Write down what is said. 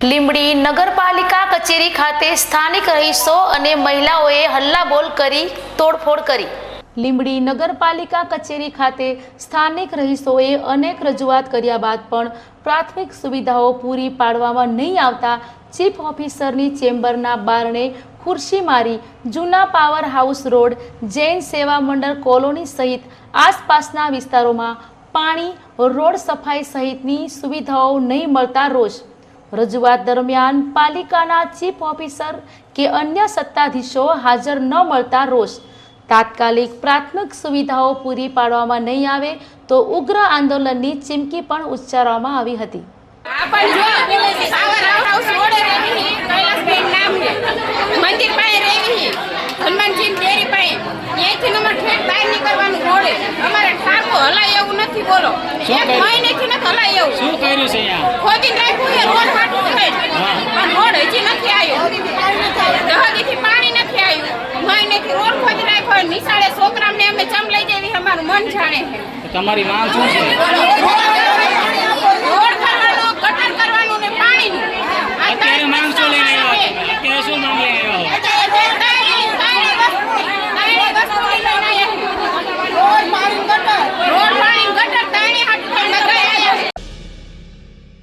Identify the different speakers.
Speaker 1: લીંબડી નગરપાલિકા કચેરી ખાતે સ્થાનિક રહીશો અને મહિલાઓએ હલ્લાબોલ કરી તોડફોડ કરી. લીંબડી નગરપાલિકા કચેરી ખાતે સ્થાનિક રહીશોએ અનેક રજૂઆત કર્યા બાદ પણ પ્રાથમિક સુવિધાઓ પૂરી પાડવામાં નહીં આવતા ચીફ ઓફિસરની ચેમ્બરના બારણે ખુરશી મારી જૂના પાવર હાઉસ રોડ, જૈન સેવા મંડળ કોલોની સહિત આસપાસના વિસ્તારોમાં પાણી, રોડ સફાઈ સહિતની સુવિધાઓ નહીં મળતા રોષ રજૂઆત દરમિયાન પાલિકાના ચીફ ઓફિસર કે અન્ય સત્તાધીશો હાજર ન મળતા રોષ. તાત્કાલિક પ્રાથમિક સુવિધાઓ પૂરી પાડવામાં નહીં આવે તો ઉગ્ર આંદોલનની ચીમકી પણ ઉચ્ચારવામાં આવી હતી.
Speaker 2: પાવર હાઉસ રોડે રહેવી છોકરાને અમે ચમ લઈ જવી અમારું મન જાણે. છે તમારી માંગ
Speaker 3: શું છે?
Speaker 2: રોડ કરવાનો ગટર કરવાનું ને પાણીનું. અત્યારે માંગ શું લઈને આવ્યા
Speaker 3: અત્યારે શું માંગ લઈને આવ્યા?